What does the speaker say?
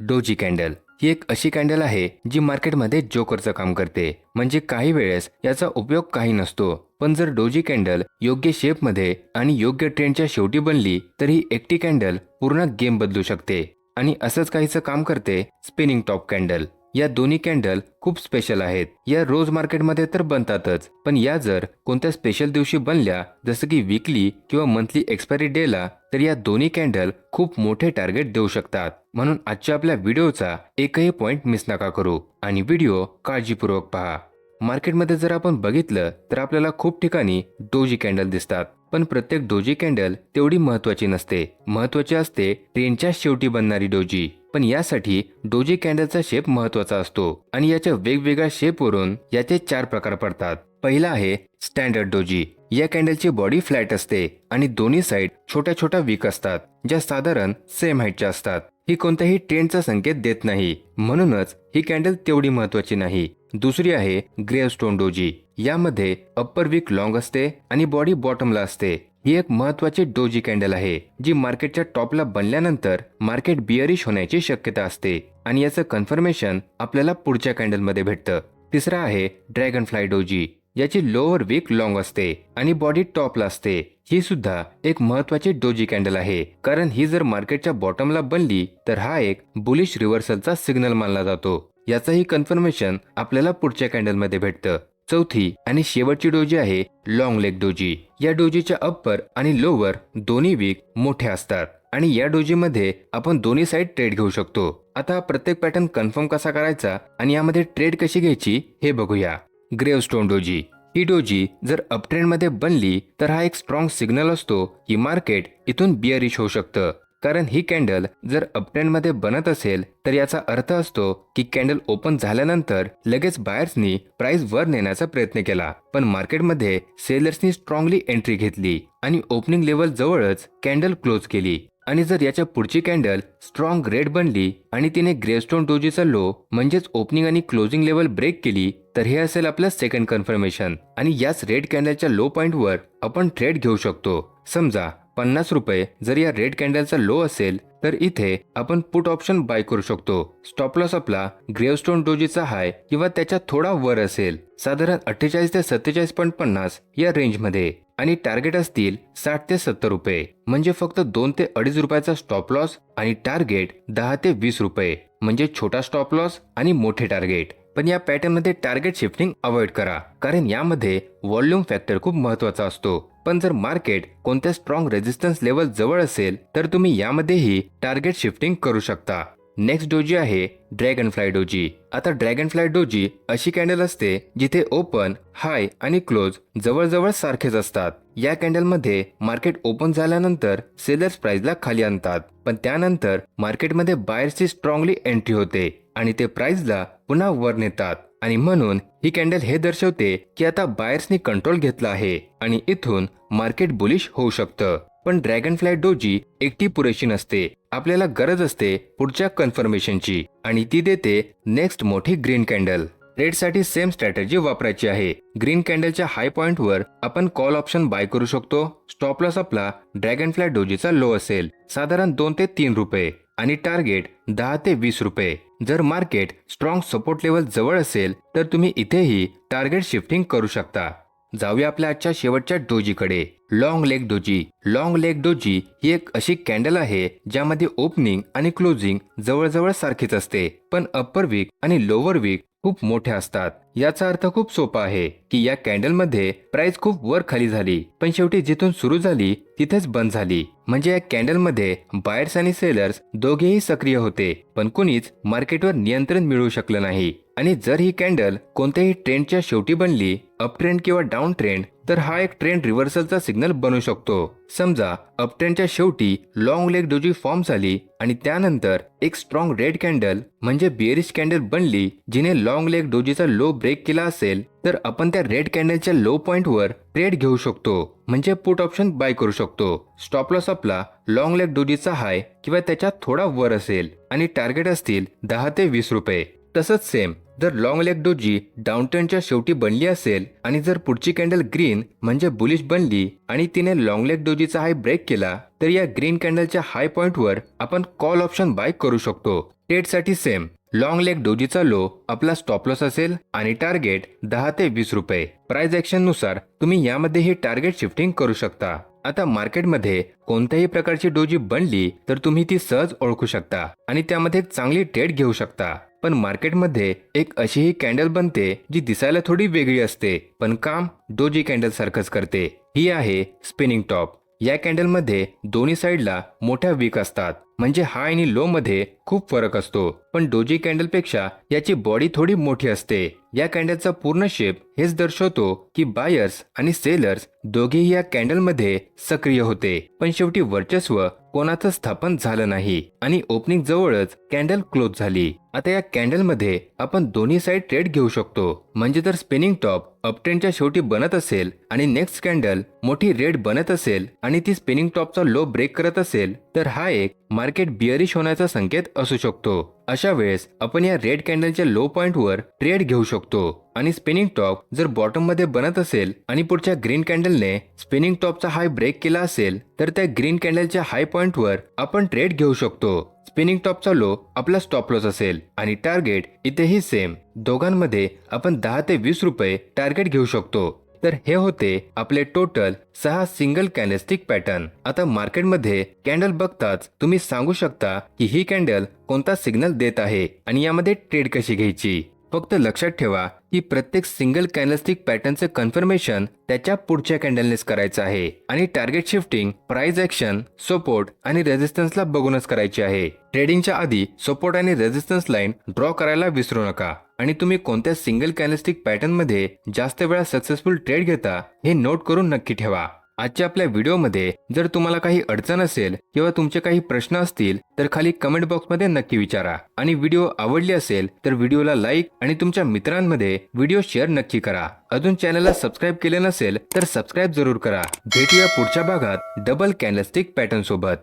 Doji candle ही एक अशी candle आहे जी मार्केटमध्ये जोकरचं काम करते. म्हणजे काही वेळेस याचा उपयोग काही नसतो. पण जर डोजी कॅन्डल योग्य शेपमध्ये आणि योग्य ट्रेंडच्या शेवटी बनली तर ही एकटी कॅन्डल पूर्ण गेम बदलू शकते. आणि असंच काहीचं काम करते स्पिनिंग टॉप कॅन्डल. या दोन्ही कॅन्डल खूप स्पेशल आहेत. या रोज मार्केटमध्ये तर बनतातच. पण या जर कोणत्या स्पेशल दिवशी बनल्या जसं की विकली किंवा मंथली एक्सपायरी डेला तर या दोन्ही कॅन्डल खूप मोठे टार्गेट देऊ शकतात. म्हणून आजच्या आपल्या व्हिडिओचा एकही पॉइंट मिस नका करू आणि व्हिडिओ काळजीपूर्वक पहा. मार्केटमध्ये जर आपण बघितलं तर आपल्याला खूप ठिकाणी डोजी कॅन्डल दिसतात. पण प्रत्येक डोजी कॅन्डल तेवढी महत्वाची नसते. महत्वाची असते ट्रेनच्या शेवटी बनणारी डोजी पण यासाठी डोजी कॅन्डलचा शेप महत्त्वाचा असतो आणि याच्या वेगवेगळ्या शेपवरून याचे चार प्रकार पडतात. पहिला आहे स्टँडर्ड डोजी. या कॅन्डलची बॉडी फ्लॅट असते आणि दोन्ही साईड छोट्या छोट्या वीक असतात ज्या साधारण सेम हाईटच्या असतात. ही कोणत्याही ट्रेंडचा संकेत देत नाही. म्हणूनच ही कॅन्डल तेवढी महत्वाची नाही. दुसरी आहे ग्रेवस्टोन डोजी. यामध्ये अप्पर वीक लॉंग असते आणि बॉडी बॉटमला असते. ही एक महत्वाची डोजी कॅन्डल आहे जी मार्केटच्या टॉपला बनल्यानंतर मार्केट बिअरिश होण्याची शक्यता असते आणि याचं कन्फर्मेशन आपल्याला पुढच्या कॅन्डलमध्ये भेटतं. तिसरा आहे ड्रॅगन फ्लाय डोजी. याची लोअर वीक लॉंग असते आणि बॉडी टॉपला असते. ही सुद्धा एक महत्वाची डोजी कॅन्डल आहे कारण ही जर मार्केटच्या बॉटमला बनली तर हा एक बुलिश रिव्हर्सलचा सिग्नल मानला जातो. याचंही कन्फर्मेशन आपल्याला पुढच्या कॅन्डलमध्ये भेटतं. चौथी आणि शेवटची डोजी आहे लॉंग लेग डोजी. या डोजीच्या अप्पर आणि लोअर दोन्ही वीक मोठे असतात. आणि या डोजीमध्ये आपण दोन्ही साईड ट्रेड घेऊ शकतो. आता प्रत्येक पॅटर्न कन्फर्म कसा करायचा आणि यामध्ये ट्रेड कशी घ्यायची हे बघूया. Gravestone doji. ही डोजी जर अपट्रेंडमध्ये बनली तर हा एक स्ट्रॉंग सिग्नल असतो की मार्केट इथून बिअरिश होऊ शकतं. कारण ही कॅन्डल जर अपट्रेंडमध्ये बनत असेल तर याचा अर्थ असतो की कॅन्डल ओपन झाल्यानंतर लगेच बायर्सनी प्राइस वर नेण्याचा प्रयत्न केला. पण मार्केटमध्ये सेलर्सनी स्ट्रॉंगली एंट्री घेतली आणि ओपनिंग लेवल जवळच कॅन्डल क्लोज केली. आणि जर याच्या पुढची कॅन्डल स्ट्रॉंग रेड बनली आणि तिने ग्रेस्टोन डोजीचा लो म्हणजेच ओपनिंग आणि क्लोजिंग लेवल ब्रेक केली तर हे असेल आपलं सेकंड कन्फर्मेशन आणि याच रेड कॅन्डलच्या लो पॉइंटवर आपण ट्रेड घेऊ शकतो. समजा पन्नास रुपये जर या रेड कॅन्डलचा लो असेल तर इथे आपण पुट ऑप्शन बाय करू शकतो. स्टॉप लॉस आपला ग्रेवस्टोन डोजीचा हाय किंवा त्याच्या थोडा वर असेल. साधारण अठ्ठेचाळीस ते सत्तेचाळीस पॉईंट पन्नास या रेंजमध्ये. आणि टार्गेट असतील साठ ते सत्तर रुपये. म्हणजे फक्त दोन ते अडीच रुपयाचा स्टॉप लॉस आणि टार्गेट दहा ते वीस रुपये. म्हणजे छोटा स्टॉप लॉस आणि मोठे टार्गेट. पण या पॅटर्नमध्ये टार्गेट शिफ्टिंग अवॉइड करा. कारण यामध्ये व्हॉल्यूम फॅक्टर खूप महत्त्वाचा असतो. पण जर मार्केट कोणत्या स्ट्रॉंग रेजिस्टन्स लेवल जवळ असेल तर तुम्ही यामध्येही टार्गेट शिफ्टिंग करू शकता. नेक्स्ट डोजी आहे ड्रॅगन फ्लाय डोजी आता ड्रॅगन फ्लाय डोजी अशी कॅन्डल असते जिथे ओपन हाय आणि क्लोज जवळजवळ सारखेच असतात. या कॅन्डलमध्ये मार्केट ओपन झाल्यानंतर सेलर्स प्राइसला खाली आणतात. पण त्यानंतर मार्केटमध्ये बायर्सची स्ट्रॉंगली एंट्री होते आणि ते प्राइसला पुन्हा वर नेतात. आणि म्हणून ही कॅन्डल हे दर्शवते की आता बायर्सनी कंट्रोल घेतला आहे आणि इथून मार्केट बुलिश होऊ शकतं. पण ड्रॅगन फ्लाय डोजी एकटी पुरेशी नसते. आपल्याला गरज असते पुढच्या कन्फर्मेशनची आणि ती देते नेक्स्ट मोठी ग्रीन कॅन्डल. रेडसाठी सेम स्ट्रॅटेजी वापरायची आहे. ग्रीन कॅन्डलच्या हाय पॉइंटवर आपण कॉल ऑप्शन बाय करू शकतो. स्टॉप लॉस आपला ड्रॅगन फ्लाय डोजीचा लो असेल. साधारण दोन ते तीन रुपये. आणि टार्गेट दहा ते वीस रुपये. जर मार्केट स्ट्रॉंग सपोर्ट लेवल जवळ असेल तर तुम्ही इथेही टार्गेट शिफ्टिंग करू शकता. जाऊया आपल्या आजच्या शेवटच्या डोजीकडे. Long leg doji. Long leg doji ही एक अशी कॅन्डल आहे ज्यामध्ये ओपनिंग आणि क्लोजिंग जवळजवळ सारखीच असते पण अप्पर वीक आणि लोअर वीक खूप मोठ्या असतात. याचा अर्थ खूप सोपा आहे की या कॅन्डलमध्ये प्राइस खूप वर खाली झाली पण शेवटी जिथून सुरू झाली तिथेच बंद झाली. म्हणजे या कॅन्डलमध्ये बायर्स आणि सेलर्स दोघेही सक्रिय होते पण कुणीच मार्केटवर नियंत्रण मिळवू शकलं नाही. आणि जर ही कॅन्डल कोणत्याही ट्रेंडच्या शेवटी बनली अपट्रेंड किंवा डाऊन ट्रेंड तर हा एक ट्रेंड रिव्हर्सलचा सिग्नल बनू शकतो. समजा अपट्रेंडच्या शेवटी लॉंग लेग डोजी फॉर्म झाली आणि त्यानंतर एक स्ट्रॉंग रेड कॅन्डल म्हणजे बेरिश कॅन्डल बनली जिने लॉंग लेग डोजीचा लो ब्रेक केला असेल तर आपण त्या रेड कॅन्डलच्या लो पॉइंटवर ट्रेड घेऊ शकतो म्हणजे पुट ऑप्शन बाय करू शकतो. स्टॉप लॉस आपला लॉंग लेग डोजीचा हाय किंवा त्याच्या थोडा वर असेल आणि टार्गेट असतील दहा ते वीस रुपये. तसंच सेम जर लॉंग लेग डोजी डाऊनटर्नच्या शेवटी बनली असेल आणि जर पुढची कॅन्डल ग्रीन म्हणजे बुलिश बनली आणि तिने लॉंग लेग डोजीचा हाय ब्रेक केला तर या ग्रीन कॅन्डलच्या हाय पॉइंटवर आपण कॉल ऑप्शन बाय करू शकतो. ट्रेडसाठी सेम लॉंग लेग डोजीचा लो आपला स्टॉप लॉस असेल आणि टार्गेट दहा ते वीस रुपये. प्राइस ऍक्शननुसार तुम्ही यामध्ये हे टार्गेट शिफ्टिंग करू शकता. आता मार्केटमध्ये कोणत्याही प्रकारची डोजी बनली तर तुम्ही ती सहज ओळखू शकता आणि त्यामध्ये चांगली ट्रेड घेऊ शकता. पण मार्केटमध्ये एक अशीही कॅन्डल बनते जी दिसायला थोडी वेगळी असते. पण काम डोजी कॅन्डल सारखंच करते. ही आहे स्पिनिंग टॉप. या कॅन्डलमध्ये दोन्ही साईडला मोठ्या वीक असतात. म्हणजे हाय आणि लो मध्ये खूप फरक असतो. पण डोजी कॅन्डलपेक्षा याची बॉडी थोडी मोठी असते. या कॅन्डलचा पूर्ण शेप हेच दर्शवतो की बायर्स आणि सेलर्स दोघेही या कॅन्डलमध्ये सक्रिय होते. पण शेवटी वर्चस्व कोणाचं स्थापन झालं नाही आणि ओपनिंग जवळच कॅन्डल क्लोज झाली. आता या कॅन्डलमध्ये आपण दोन्ही साईड ट्रेड घेऊ शकतो. म्हणजे जर स्पिनिंग टॉप अपट्रेंडच्या शेवटी बनत असेल आणि नेक्स्ट कॅन्डल मोठी रेड बनत असेल आणि ती स्पिनिंग टॉपचा लो ब्रेक करत असेल तर हा एक मार्केट बिअरिश होण्याचा संकेत असू शकतो. अशा वेळेस आपण या रेड कॅन्डलच्या लो पॉइंटवर ट्रेड घेऊ शकतो. आणि स्पिनिंग टॉप जर बॉटममध्ये बनत असेल आणि पुढच्या ग्रीन कॅन्डलने स्पिनिंग टॉपचा हाय ब्रेक केला असेल तर त्या ग्रीन कॅन्डलच्या हाय पॉइंटवर आपण ट्रेड घेऊ शकतो. स्पिनिंग टॉपचा लो आपला स्टॉप लॉस असेल आणि टार्गेट इथेही सेम दोघांमध्ये आपण दहा ते वीस रुपये टार्गेट घेऊ शकतो. तर हे होते आपले टोटल सहा सिंगल कॅन्डलस्टिक पॅटर्न आता मार्केटमध्ये कॅन्डल बघताच तुम्ही सांगू शकता की ही कॅन्डल कोणता सिग्नल देत आहे आणि यामध्ये ट्रेड कशी घ्यायची. फक्त लक्षात ठेवा की प्रत्येक सिंगल कॅन्डलस्टिक पॅटर्नचं कन्फर्मेशन त्याच्या पुढच्या कॅन्डलनेच करायचं आहे. आणि target shifting price action support आणि रेझिस्टन्सला बघूनच करायची आहे. ट्रेडिंगच्या आधी सपोर्ट आणि रेझिस्टन्स लाईन ड्रॉ करायला विसरू नका. आणि तुम्ही कोणत्या सिंगल कॅन्डलस्टिक पॅटर्नमध्ये जास्त वेळा सक्सेसफुल ट्रेड घेता हे नोट करून नक्की ठेवा. आजच्या आपल्या व्हिडिओमध्ये जर तुम्हाला काही अडचण असेल किंवा तुमचे काही प्रश्न असतील तर खाली कमेंट बॉक्समध्ये नक्की विचारा. आणि व्हिडिओ आवडली असेल तर व्हिडिओला लाईक आणि तुमच्या मित्रांमध्ये व्हिडिओ शेअर नक्की करा. अजून चॅनलला सबस्क्राईब केले नसेल तर सबस्क्राईब जरूर करा. भेटूया पुढच्या भागात डबल कॅन्डलस्टिक पॅटर्न सोबत.